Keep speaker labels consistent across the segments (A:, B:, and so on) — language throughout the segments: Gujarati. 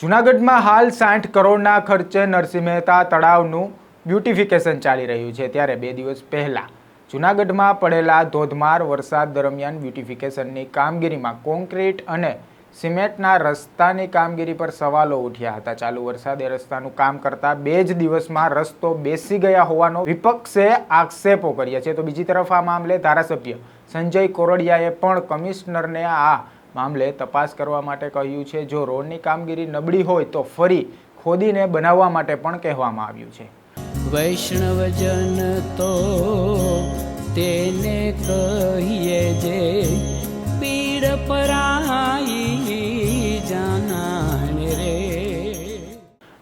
A: જૂનાગઢમાં હાલ સાઠ કરોડના ખર્ચે નરસિંહ મહેતા તળાવનું બ્યુટિફિકેશન ચાલી રહ્યું છે. ત્યારે બે દિવસ પહેલા જૂનાગઢમાં પડેલા ધોધમાર વરસાદ દરમિયાન બ્યુટિફિકેશનની કામગીરીમાં કોન્ક્રીટ અને સિમેન્ટના રસ્તાની કામગીરી પર સવાલો ઉઠ્યા હતા. ચાલુ વરસાદે રસ્તાનું કામ કરતા બે જ દિવસમાં રસ્તો બેસી ગયા હોવાનો વિપક્ષે આક્ષેપો કર્યા છે. તો બીજી તરફ આ મામલે ધારાસભ્ય સંજય કોરડિયાએ પણ કમિશનરને આ મામલે તપાસ કરવા માટે કહ્યું છે જો રોડની કામગીરી નબળી હોય તો ફરી ખોદીને બનાવવા માટે પણ કહેવામાં આવ્યું છે.
B: વૈષ્ણવજન તો તેને કહીએ જે પીડ પરાઈ જાનાને રે.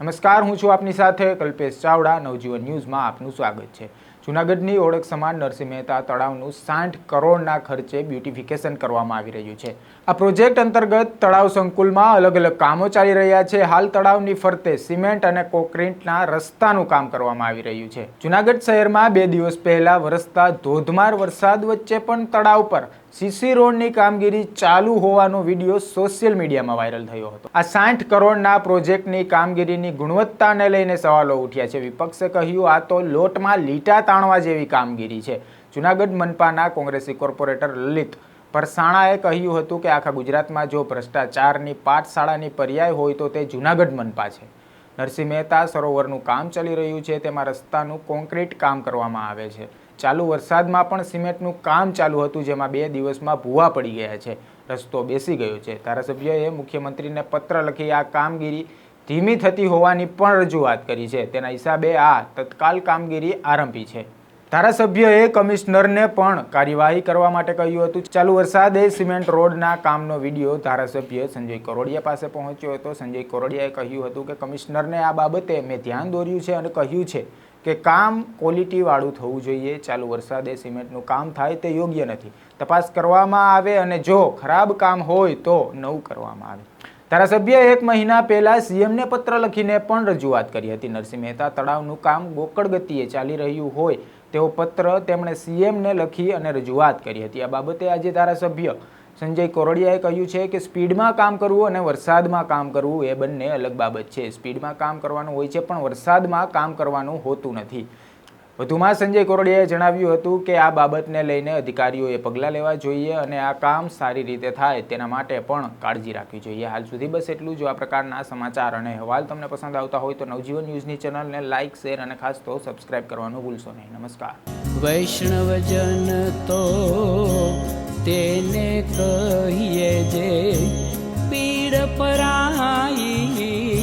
A: નમસ્કાર હું છું આપની સાથે કલ્પેશ ચાવડા. નવજીવન ન્યૂઝમાં આપનું સ્વાગત છે. જૂનાગઢની ઓળખ સમાન નરસિંહ મહેતા તળાવનું સાઠ કરોડના ખર્ચે બ્યુટિફિકેશન કરવામાં આવી રહ્યું છે. આ પ્રોજેક્ટ અંતર્ગત તળાવ સંકુલમાં અલગ અલગ કામો ચાલી રહ્યા છે. હાલ તળાવની ફરતે સિમેન્ટ અને કોન્ક્રીટના રસ્તાનું કામ કરવામાં આવી રહ્યું છે. જૂનાગઢ શહેરમાં બે દિવસ પહેલા વરસતા ધોધમાર વરસાદ વચ્ચે પણ તળાવ પર સીસી રોડની કામગીરી ચાલુ હોવાનો વીડિયો સોશિયલ મીડિયામાં વાયરલ થયો હતો. આ સાઠ કરોડના પ્રોજેક્ટની કામગીરીની ગુણવત્તાને લઈને સવાલો ઉઠ્યા છે. વિપક્ષે કહ્યું, આ તો લોટમાં લીટા તાણવા જેવી કામગીરી છે. જૂનાગઢ મનપાના કોંગ્રેસી કોર્પોરેટર લલિત પરસાણાએ કહ્યું હતું કે, આખા ગુજરાતમાં જો ભ્રષ્ટાચારની પાઠશાળાની પર્યાય હોય તો તે જૂનાગઢ મનપા છે. નરસિંહ મહેતા સરોવરનું કામ ચાલી રહ્યું છે. તેમાં રસ્તાનું કોન્ક્રીટ કામ કરવામાં આવે છે. ચાલુ વરસાદમાં પણ સિમેન્ટનું કામ ચાલુ હતું, જેમાં બે દિવસમાં ભૂવા પડી ગયા છે. રસ્તો બેસી ગયો છે. ધારાસભ્યએ મુખ્યમંત્રીને પત્ર લખી આ કામગીરી ધીમી થતી હોવાની પણ રજૂઆત કરી છે. તેના હિસાબે આ તત્કાલ કામગીરી આરંભી છે. ધારાસભ્યએ કમિશનરને પણ કાર્યવાહી કરવા માટે કહ્યું હતું. ચાલુ વરસાદે સિમેન્ટ રોડના કામનો વીડિયો ધારાસભ્ય સંજય કરોડિયા પાસે પહોંચ્યો હતો. સંજય કરોડિયાએ કહ્યું હતું કે, કમિશનરને આ બાબતે મેં ધ્યાન દોર્યું છે અને કહ્યું છે કે કામ ક્વોલિટીવાળું થવું જોઈએ, ચાલુ વરસાદે સિમેન્ટનું કામ થાય તે યોગ્ય નથી. તપાસ કરવામાં આવે અને જો ખરાબ કામ હોય તો નવું કરવામાં આવે. ધારાસભ્યએ એક મહિના પહેલા સીએમને પત્ર લખીને પણ રજૂઆત કરી હતી. નરસિંહ મહેતા તળાવનું કામ ગોકળ ગતિએ ચાલી રહ્યું હોય તેવો પત્ર તેમણે સીએમને લખી અને રજૂઆત કરી હતી. આ બાબતે આજે ધારાસભ્ય સંજય કોરડિયાએ કહ્યું છે કે સ્પીડમાં કામ કરવું અને વરસાદમાં કામ કરવું એ બંને અલગ બાબત છે. સ્પીડમાં કામ કરવાનું હોય છે, પણ વરસાદમાં કામ કરવાનું હોતું નથી. વધુમાં સંજય કોરડિયાએ જણાવ્યું હતું કે આ બાબતને લઈને અધિકારીઓએ પગલાં લેવા જોઈએ અને આ કામ સારી રીતે થાય તેના માટે પણ કાળજી રાખવી જોઈએ. હાલ સુધી બસ એટલું જો. આ પ્રકારના સમાચાર અને અહેવાલ તમને પસંદ આવતા હોય તો નવજીવન ન્યૂઝની ચેનલને લાઇક, શેર અને ખાસ તો સબસ્ક્રાઇબ કરવાનું ભૂલશો નહીં. નમસ્કાર.
B: વૈષ્ણવજન તો તેને કહીએ જે પીડ પરાઈ